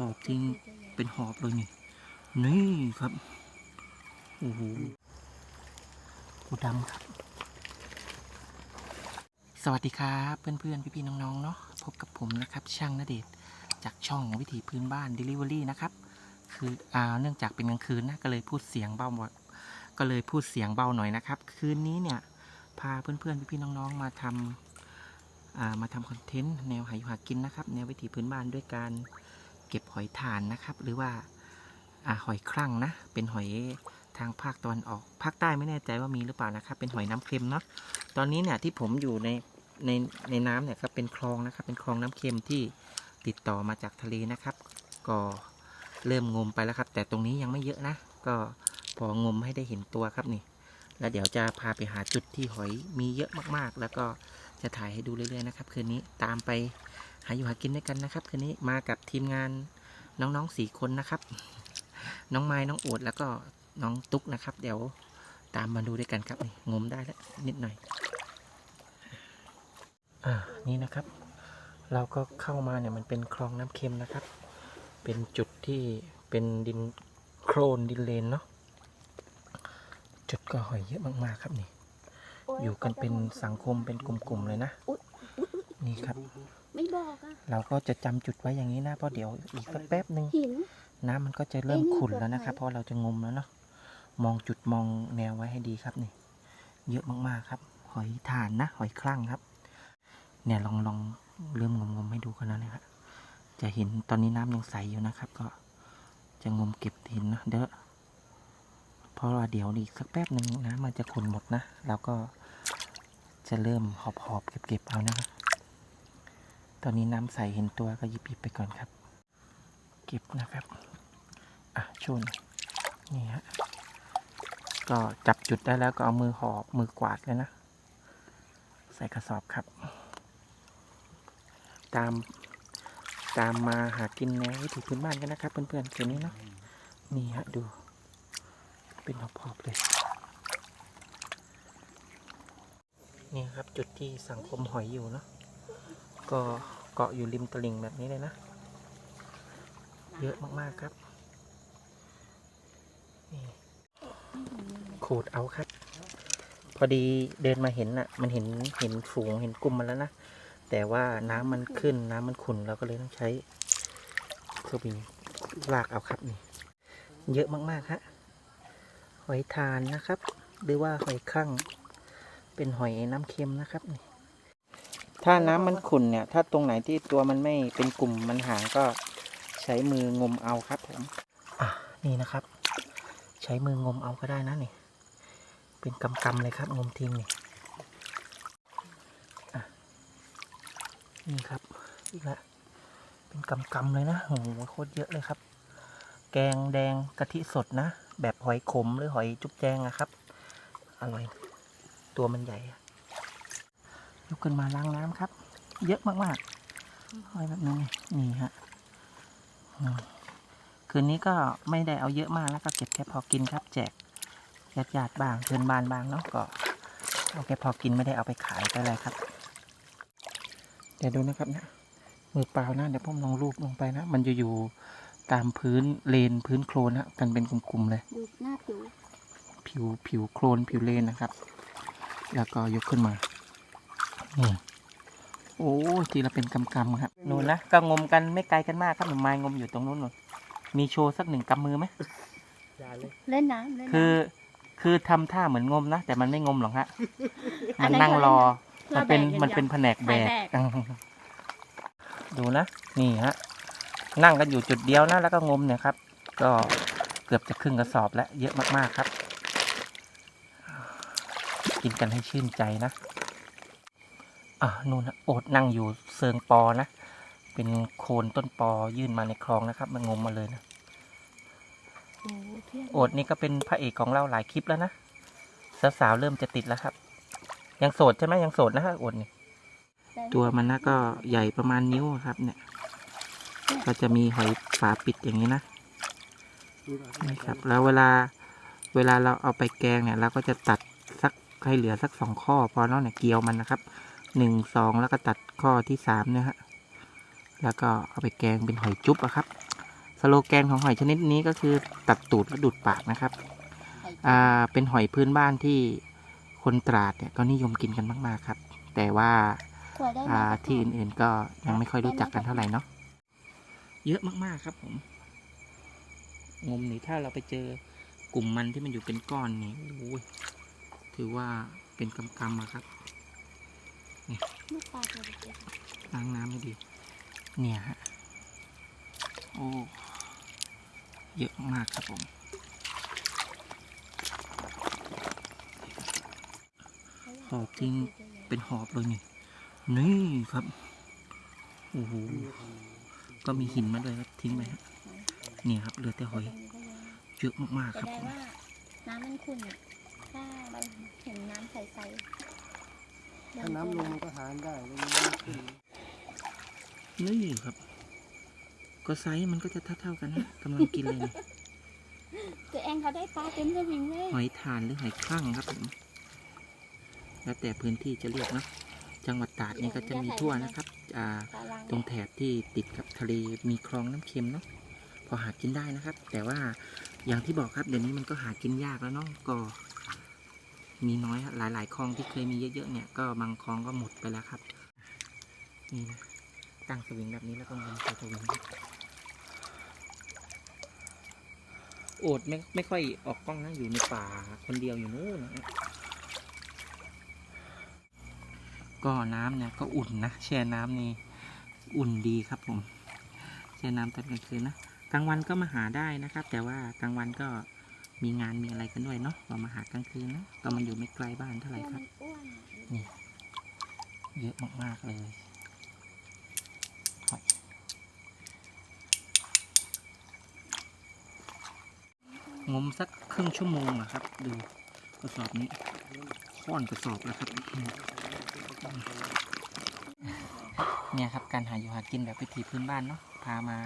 ปอกทิ้งเป็นหอบเลยนี่ นี่ครับ โอ้โหปูดำครับ สวัสดีครับเพื่อนๆ พี่ๆ น้องๆ เนาะพบกับผมนะครับ ช่างนเดชจากช่องวิถีพื้นบ้าน Delivery นะครับ คืออ่าเนื่องจากเป็นกลางคืนนะ ก็เลยพูดเสียงเบาหมดก็เลยพูดเสียงเบาหน่อยนะครับ คืนนี้เนี่ย พาเพื่อนๆ พี่ๆ น้องๆ มาทำามาทำคอนเทนต์แนวหาอยู่หากินนะครับ แนววิถีพื้นบ้านด้วยการ เก็บหอยถ่านนะครับ หรือว่าอาหอยครั่งนะ เป็นหอยทางภาคตะวันออก ภาคใต้ไม่แน่ใจว่ามีหรือเปล่านะครับ เป็นหอยน้ำเค็มเนาะ ตอนนี้เนี่ยที่ผมอยู่ในในในน้ำเนี่ยครับเป็นคลองนะครับ เป็นคลองน้ำเค็มที่ติดต่อมาจากทะเลนะครับ ก็เริ่มงมไปแล้วครับ แต่ตรงนี้ยังไม่เยอะนะ ก็พองมให้ได้เห็นตัวครับนี่ แล้วเดี๋ยวจะพาไปหาจุดที่หอยมีเยอะมากๆ แล้วก็จะถ่ายให้ดูเรื่อยๆนะครับ คืนนี้ตามไปาอยู่หากินด้วยกันนะครับ คืนนี้มากับทีมงานน้องๆสี่คนนะครับ น้องไม้น้องโอดแล้วก็น้องตุ๊กนะครับ เดี๋ยวตามมาดูด้วยกันครับนี่งมได้แล้วนิดหน่อยอ่านี่นะครับ เราก็เข้ามาเนี่ยมันเป็นคลองน้ำเค็มนะครับ เป็นจุดที่เป็นดินโครนดินเลนเนาะจุดก็หอยเยอะมากๆครับนี่ อยู่กันเป็นสังคมเป็นกลุ่มๆเลยนะ นี่ครับ ไม่บอกอะเราก็จะจำจุดไว้อย่างนี้นะเพราะเดี๋ยวอีกสักแป๊บหนึ่งหิน น้ำมันก็จะเริ่มเอ้ยนี่ขุ่นแล้วนะครับเกือบหายเพราะเราจะงมแล้วเนาะมองจุดมองแนวไว้ให้ดีครับนี่ เยอะมากๆครับ หอยถ่านนะ หอยคลั่งครับ เนี่ยลองลองเริ่มงมงมให้ดูกันแล้วนะครับจะเห็นตอนนี้น้ำยังใสอยู่นะครับ ก็จะงมเก็บหินนะเด้อเพราะว่าเดี๋ยวอีกสักแป๊บหนึ่งน้ำมันจะขุ่นหมดนะ แล้วก็จะเริ่มหอบหอบๆเก็บๆเอานะครับ ตอนนี้น้ำใสเห็นตัวก็หยิบหยิบๆไปก่อนครับ เก็บนะครับ อะช่วยหน่อยนี่ฮะ ก็จับจุดได้แล้วก็เอามือหอบมือกวาดเลยนะ ใส่กระสอบครับ ตามตามมาหากินแนววิถีพื้นบ้านกันนะครับเพื่อนๆคืนนี้เนาะนี่ฮะดู เป็นหอบๆเลย นี่ครับจุดที่สังคมหอยอยู่เนาะก็ กาะอยู่ริมตลิ่งแบบนี้เลยนะ เยอะมากๆครับขูดเอาครับ พอดีเดินมาเห็นน่ะ มันเห็นเห็นฝูงเห็นกลุ่มมันแล้วนะ แต่ว่าน้ำมันขึ้นน้ำมันขุ่นเราก็เลยต้องใช้เครื่องบินลากเอาครับนี่ เยอะมากๆฮะหอยทานนะครับ หรือว่าหอยคั่ง เป็นหอยน้ำเค็มนะครับนี่ ถ้าน้ำมันขุ่นเนี่ย ถ้าตรงไหนที่ตัวมันไม่เป็นกลุ่มมันห่างก็ใช้มืองมเอาครับผมอะนี่นะครับ ใช้มืองมเอาก็ได้นะนี่เป็นกำกำเลยครับ งมทิ้งนี่นี่ครับอีกแล้วเป็นกำกำเลยนะโอ้โหโคตรเยอะเลยครับ แกงแดงกะทิสดนะ แบบหอยขมหรือหอยจุ๊บแจงนะครับ อร่อย ตัวมันใหญ่ ยกขึ้นมาล้างน้ำครับ เยอะมากๆหอยแบบนี้นี่ฮะอืมคืนนี้ก็ไม่ได้เอาเยอะมากแล้วก็เก็บแค่พอกินครับ แจกญาติญาติๆบ้างเพื่อนบ้านบ้างเนาะก็เอาแค่พอกินไม่ได้เอาไปขายไปอะไรครับเดี๋ยวดูนะครับเนี่ยมือเปล่านะเดี๋ยวผมลองรูปลงไปนะ มันจะอยู่ตามพื้นเลนพื้นโคลนนะกันเป็นกลุ่มๆเลยดูหน้าผิวผิวผิวโคลนผิวเลนนะครับ แล้วก็ยกขึ้นมานี่ โอ้ทีละเป็นกำกำๆครับนู่นนะก็งมกันไม่ไกลกันมากครับหนุ่มไม้งมอยู่ตรงนู้นนู่นมีโชว์สักหนึ่งกำมือไหมเล่นน้ำเล่นน้ำคือ คือทำท่าเหมือนงมนะแต่มันไม่งมหรอกฮะอัมันนนั้นนั่งรอเรามันเป็นแบกอย่างมันเป็นเดียวแผนกแบกแบกดูนะนี่ฮะนั่งกันอยู่จุดเดียวนะแล้วก็งมเนี่ยครับ ก็เกือบจะครึ่งกระสอบแล้วเยอะมากๆครับ กินกันให้ชื่นใจนะ อะนู่นนะโอดนั่งอยู่เซิงปอนะ เป็นโคนต้นปอยื่นมาในคลองนะครับ มันงมมาเลยนะโอ้โหเพี้ยนโอดนี่ก็เป็นพระเอกของเราหลายคลิปแล้วนะ สาวๆเริ่มจะติดแล้วครับ ยังโสดใช่ไหมยังโสดนะฮะโอดนี่ ตัวมันนะก็ใหญ่ประมาณนิ้วครับ เนี่ย ก็จะมีหอยฝาปิดอย่างนี้นะนี่ครับ แล้วเวลาเวลาเราเอาไปแกงเนี่ยเราก็จะตัดสักให้เหลือสักสองข้อพอเนาะเนี่ยเกลียวมันนะครับ หนึ่งสองแล้วก็ตัดข้อที่สามเนี่ยฮะแล้วก็เอาไปแกงเป็นหอยจุ๊บอะครับ สโลแกนของหอยชนิดนี้ก็คือตัดตูดและดูดปากนะครับอ่าเป็นหอยพื้นบ้านที่คนตราดเนี่ยก็นิยมกินกันมาก ๆ ครับ แต่ว่าสวยได้ไหมอ่าคะที่อื่นๆก็ยังไม่ค่อยรู้จักกันเท่าไหร่เนาะเยอะมากๆครับผมงมนี่ถ้าเราไปเจอกลุ่มมันที่มันอยู่เป็นก้อนนี่โอ้ยถือว่าเป็นกำกำอะครับ ลูกปลาตัวเล็กล้างน้ำให้ดี เนี่ยฮะ โอ้ เยอะมากครับผม หอบจริงเป็นหอบเลยนี่ นี่ครับ โอ้โห ก็มีหินมาเลยครับทิ้งไปฮะเนี่ยครับเหลือแต่หอย เยอะมากๆครับผมน้ำมันขุ่นอะถ้าเราเห็นน้ำใสๆ ถ้าน้ำลงมันก็หาได้แล้วมันไม่ขึ้นนี่ครับ ก็ไซส์มันก็จะเท่าๆกันนะกำลังกินเลยนี่ตัวเองเขาได้ปลาเต็มสวิงเลยหอยทานหรือหอยคลั่งครับผมแล้วแต่พื้นที่จะเรียกเนอะจังหวัดตราดนี่ก็จะมีทั่วนะครับอ่าปลาลังตรงแถบที่ติดกับทะเลมีคลองน้ำเค็มเนาะพอหากินได้นะครับ แต่ว่าอย่างที่บอกครับเดี๋ยวนี้มันก็หากินยากแล้วเนาะก็ มีน้อยฮะหลายคลองที่เคยมีเยอะๆเนี่ยก็บางคลองก็หมดไปแล้วครับ นี่นะตั้งสวิงแบบนี้แล้วก็งมใส่สวิงโอดไม่ไม่ค่อยออกกล้องนะอยู่ในป่าคนเดียวอยู่นู้นนะก็น้ำเนี่ยก็อุ่นนะแช่น้ำนี่อุ่นดีครับผมแช่น้ำตอนกลางคืนนะกลางวันก็มาหาได้นะครับ แต่ว่ากลางวันก็ มีงานมีอะไรกันด้วยเนาะเรามาหากลางคืนนะก็มันอยู่ไม่ไกลบ้านเท่าไหร่ตัวครัมับนอ้วนนี่เยอะมากๆเลยหอยงมสักครึ่งชั่วโมงอะครับ ดูกระสอบนี้ค่อนกระสอบแล้วครับ เนี่ยครับการหาอยู่หากินแบบวิถีพื้นบ้านเนาะพามา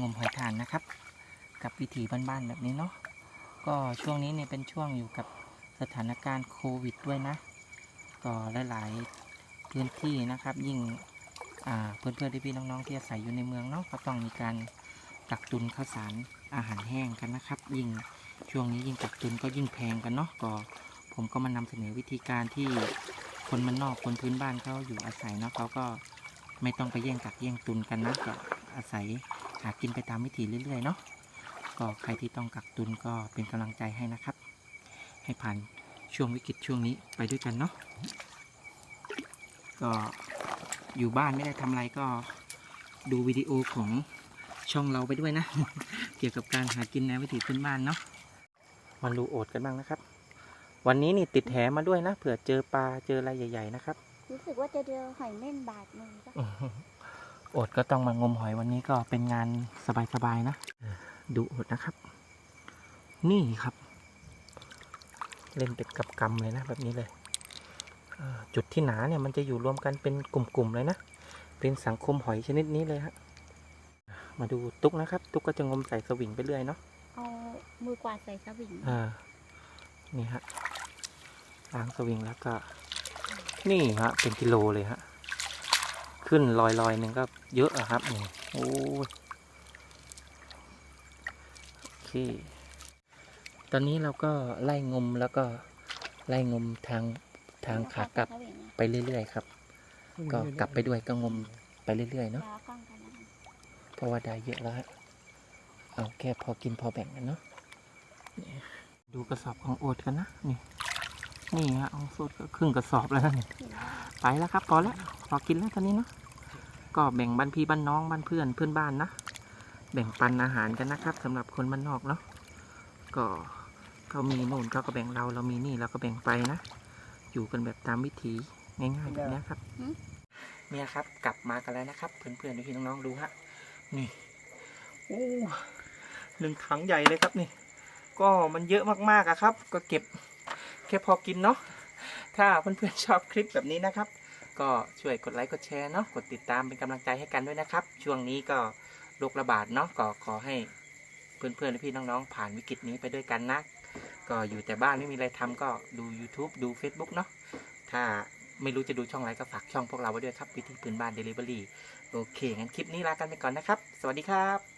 งมหอยทานนะครับ กับวิถีบ้านๆแบบนี้เนาะ ก็ช่วงนี้เนี่ยเป็นช่วงอยู่กับสถานการณ์โควิดด้วยนะ ก็หลายๆพื้นที่นะครับ ยิ่งอ่าเพื่อนๆพี่ๆน้องๆที่อาศัยอยู่ในเมืองเนาะก็ต้องมีการกักตุนข้าวสารอาหารแห้งกันนะครับ ยิ่งช่วงนี้ยิ่งกักตุนก็ยิ่งแพงกันเนาะก็ผมก็มานำเสนอวิธีการที่คนมันนอกคนพื้นบ้านเขาอยู่อาศัยเนาะเขาก็ไม่ต้องไปแย่งกักแย่งตุนกันนะก็อาศัยหากินไปตามวิถีเรื่อยๆเนาะ ก็ใครที่ต้องกักตุนก็เป็นกำลังใจให้นะครับ ให้ผ่านช่วงวิกฤตช่วงนี้ไปด้วยกันเนาะก็อยู่บ้านไม่ได้ทำอะไรก็ดูวิดีโอของช่องเราไปด้วยนะ เกี่ยวกับการหากินในวิถีพื้นบ้านเนาะมาดูโอดกันบ้างนะครับ วันนี้นี่ติดแหมาด้วยนะเผื่อเจอปลาเจออะไรใหญ่ๆนะครับ รู้สึกว่าจะเจอหอยเม่นบาดมือปะโอดก็ต้องมางมหอยวันนี้ก็เป็นงานสบายๆนะ ดูโอดนะครับ นี่ครับ เล่นเป็นกับกำเลยนะแบบนี้เลยอ่าจุดที่หนาเนี่ยมันจะอยู่รวมกันเป็นกลุ่มๆเลยนะ เป็นสังคมหอยชนิดนี้เลยฮะ มาดูตุ๊กนะครับ ตุ๊กก็จะงมใส่สวิงไปเรื่อยเนาะ เอามือกวาดใส่สวิงอ่า นี่ฮะล้างสวิงแล้วก็ นี่ฮะ เป็นกิโลเลยฮะ ขึ้นลอยลอยๆหนึ่งก็เยอะอะครับนี่โอ้ยโอ เค ตอนนี้เราก็ไล่งมแล้วก็ไล่งมทางทางขากลับไปเรื่อยๆครับ ก็กลับไปด้วยก็งมไปเรื่อยๆเนาะเพราะว่าได้เยอะแล้วเอาแค่พอกินพอแบ่งกันเนาะดูกระสอบของโอดกันนะนี่นี่ฮะของโซดก็ครึ่งกระสอบแล้วนี่ไหมไปแล้วครับพอแล้วพอกินแล้วตอนนี้เนาะก็แบ่งบ้านพี่บ้านน้องบ้านเพื่อนเพื่อนบ้านนะ แบ่งปันอาหารกันนะครับสำหรับคนบ้านนอกเนาะก็เขามีนู่นเขาก็แบ่งเราเรามีนี่เราก็แบ่งไปนะ อยู่กันแบบตามวิถีง่ายๆแบบเนี้ยครับเนี่ยครับ กลับมากันแล้วนะครับ เพื่อนๆพี่ๆน้องๆดูฮะนี่โอ้หนึ่งถังใหญ่เลยครับนี่ ก็มันเยอะมากๆอะครับ ก็เก็บแค่พอกินเนาะถ้าเพื่อนๆชอบคลิปแบบนี้นะครับ ก็ช่วยกดไลค์กดแชร์เนาะกดติดตามเป็นกำลังใจให้กันด้วยนะครับ ช่วงนี้ก็ โรคระบาดเนาะก็ขอให้เพื่อนๆและพี่น้องๆผ่านวิกฤตนี้ไปด้วยกันนะ ก็อยู่แต่บ้านไม่มีอะไรทำก็ดู YouTube ดู Facebook เนาะถ้าไม่รู้จะดูช่องอะไรก็ฝากช่องพวกเราไว้ด้วยครับวิธีพื้นบ้านเดลิเวอรี่โอเคงั้นคลิปนี้ลากันไปก่อนนะครับ สวัสดีครับ